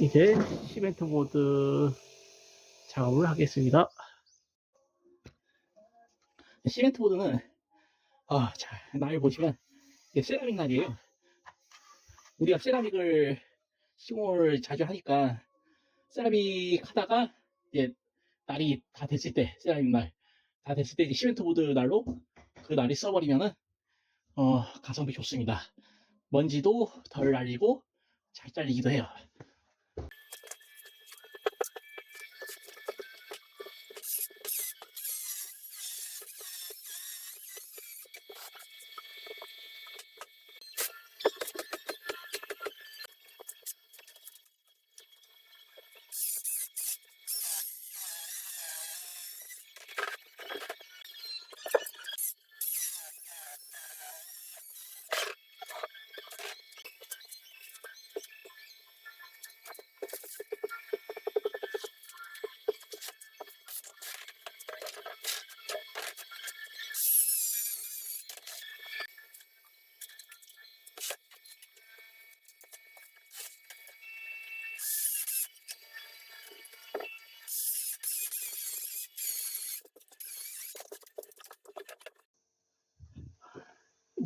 이제 시멘트 보드 작업을 하겠습니다. 시멘트 보드는 아, 자, 날 보시면 이게 세라믹 날이에요. 우리가 세라믹을 시공을 자주 하니까 세라믹 하다가 이제 날이 다 됐을 때 세라믹 날 다 됐을 때 이제 시멘트 보드 날로 그 날이 써버리면은 어, 가성비 좋습니다. 먼지도 덜 날리고 잘 잘리기도 해요.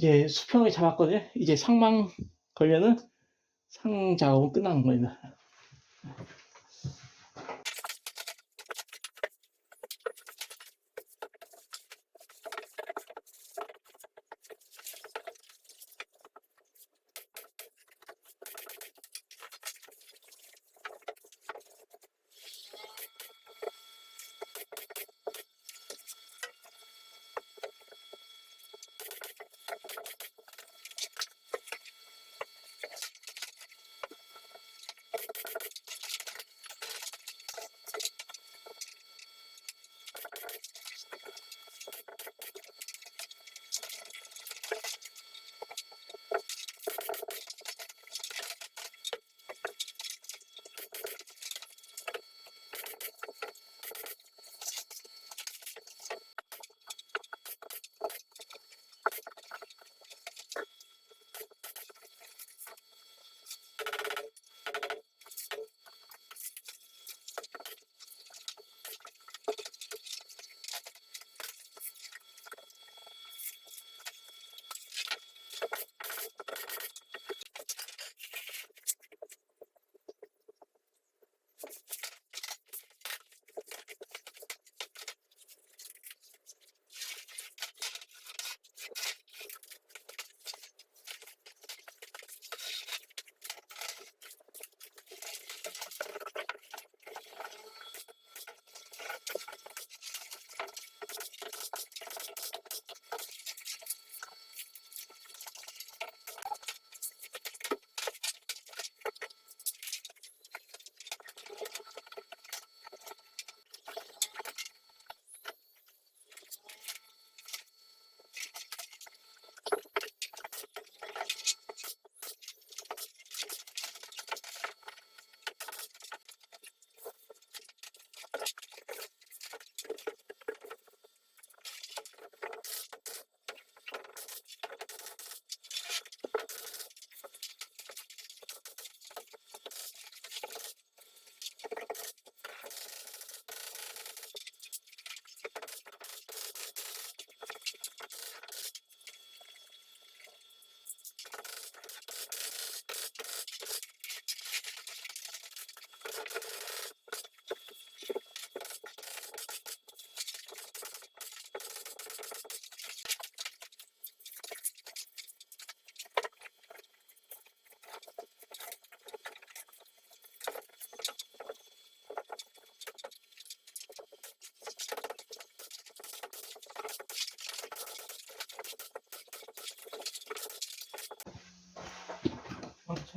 이제 수평을 잡았거든요. 이제 상망 걸면은 상 작업은 끝나는 겁니다.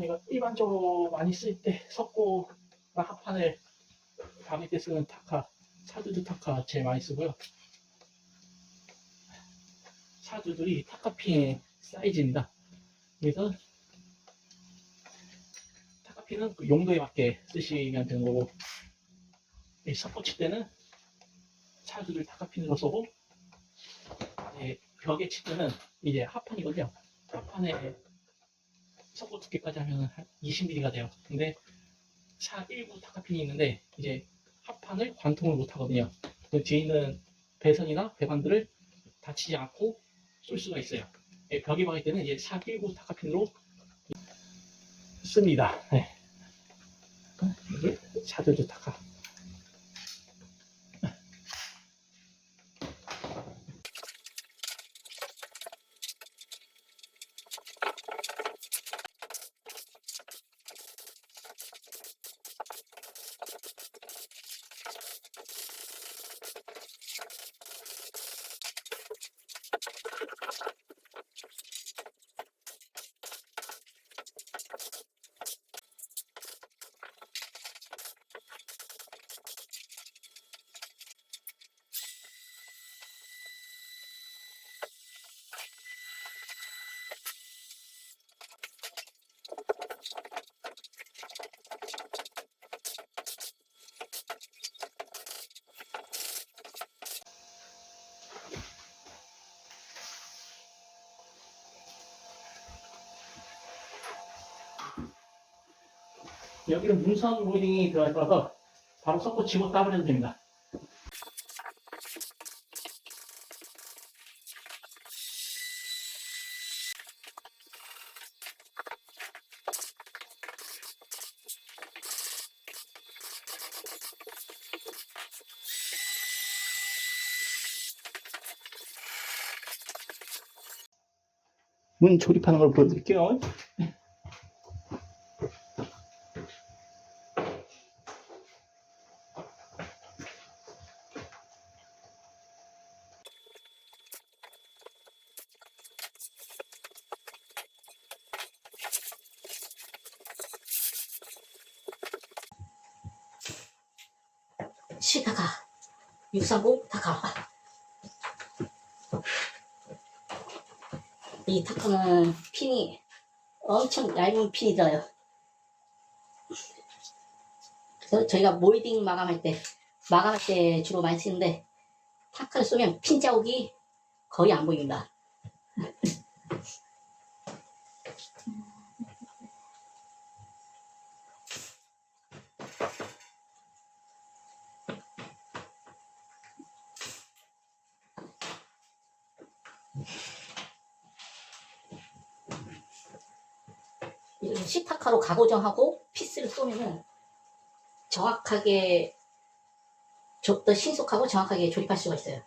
어, 저희가 일반적으로 많이 쓸 때 석고나 합판을 담을 때 쓰는 타카, 사두드 타카 제일 많이 쓰고요. 사두들이 타카핀의 사이즈입니다. 그래서 타카핀은 그 용도에 맞게 쓰시면 되는 거고 이 석고 칠 때는 사두들 타카핀으로 쏘고 예, 벽에 칠 때는 이제 합판이거든요. 합판에 석고 두께까지 하면 한 20mm가 돼요. 근데 419 타카핀이 있는데 이제 합판을 관통을 못 하거든요. 그 뒤에 있는 배선이나 배관들을 다치지 않고 쏠 수가 있어요. 예, 벽이 막을 때는 이제 419 타카핀으로 씁니다. 네. 이게 샤도드 타카. 여기는 문선 로딩이 들어갈 거라서 바로 섞고 집어 따버려도 됩니다. 문 조립하는 걸 보여드릴게요. 시다가 630 타카 이 타카는 핀이 엄청 얇은 핀이 들어요. 그래서 저희가 몰딩 마감할 때 마감할 때 주로 많이 쓰는데 타카를 쏘면 핀 자국이 거의 안 보입니다 시타카로 가고정하고 피스를 쏘면은 정확하게 좀 더 신속하고 정확하게 조립할 수가 있어요.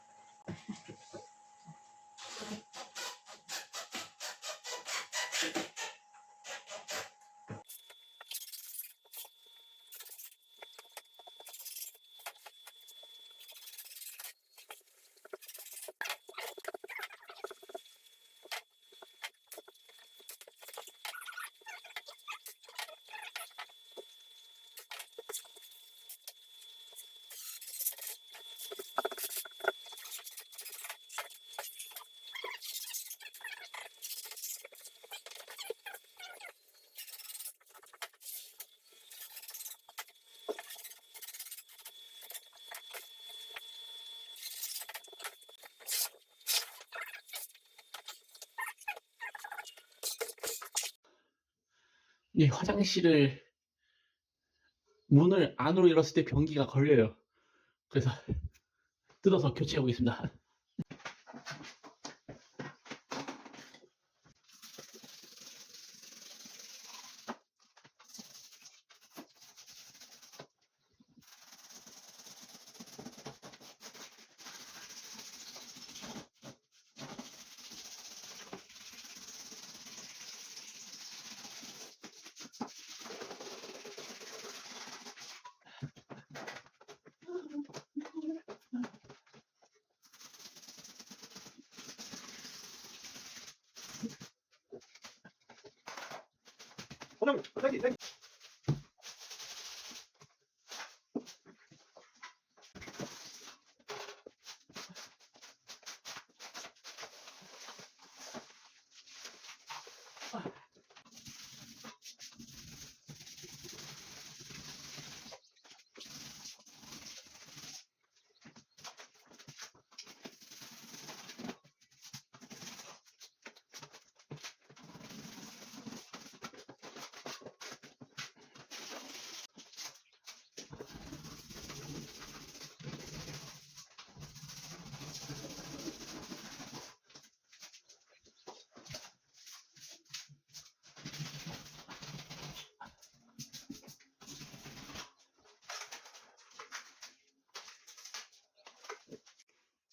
이 화장실을 문을 안으로 열었을 때 변기가 걸려요. 그래서 뜯어서 교체해 보겠습니다. 원장님, 선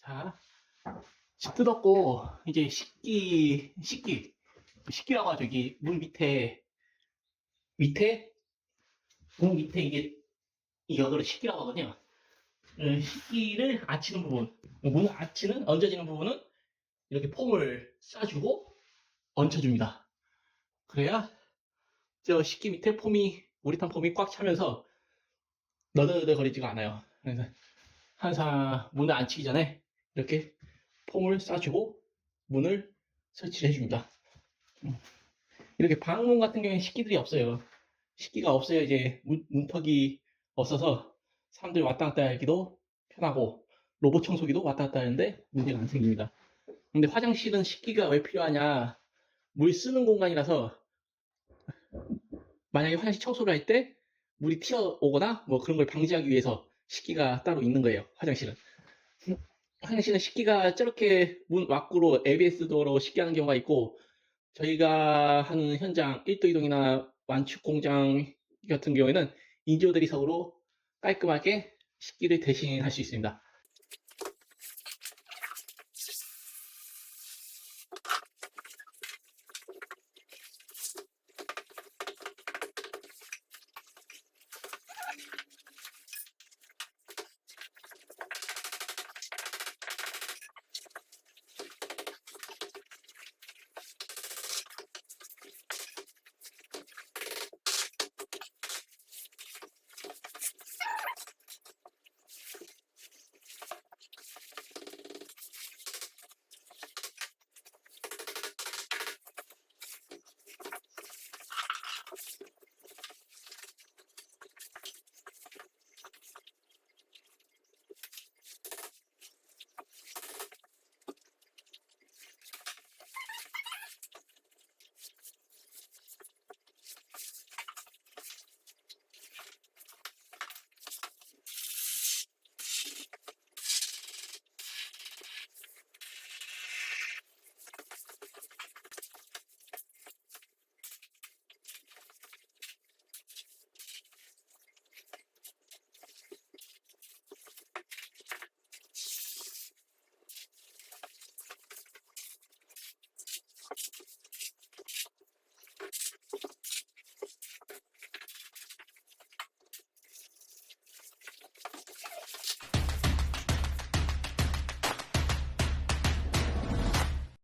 자, 집 뜯었고, 이제 식기, 식기, 식기라고 하죠. 여기 문 밑에, 밑에, 문 밑에 이게, 이거를 식기라고 하거든요. 어, 식기를 아치는 부분, 문 아치는, 얹어지는 부분은 이렇게 폼을 싸주고 얹혀줍니다. 그래야 저 식기 밑에 폼이, 우리탄 폼이 꽉 차면서 너덜너덜 거리지가 않아요. 그래서 항상 문을 안 치기 전에 이렇게 폼을 싸주고 문을 설치를 해줍니다. 음. 이렇게 방문 같은 경우에는 식기들이 없어요. 식기가 없어야 이제 문, 문턱이 없어서 사람들이 왔다 갔다 하기도 편하고 로봇 청소기도 왔다 갔다 하는데 문제가 안 생깁니다. 근데 화장실은 식기가 왜 필요하냐? 물 쓰는 공간이라서 만약에 화장실 청소를 할 때 물이 튀어오거나 뭐 그런 걸 방지하기 위해서 식기가 따로 있는 거예요. 화장실은. 화장실은 식기가 저렇게 문 밖으로 ABS 도어로 식기하는 경우가 있고 저희가 하는 현장 1도 이동이나 완축 공장 같은 경우에는 인조대리석으로 깔끔하게 식기를 대신할 수 있습니다.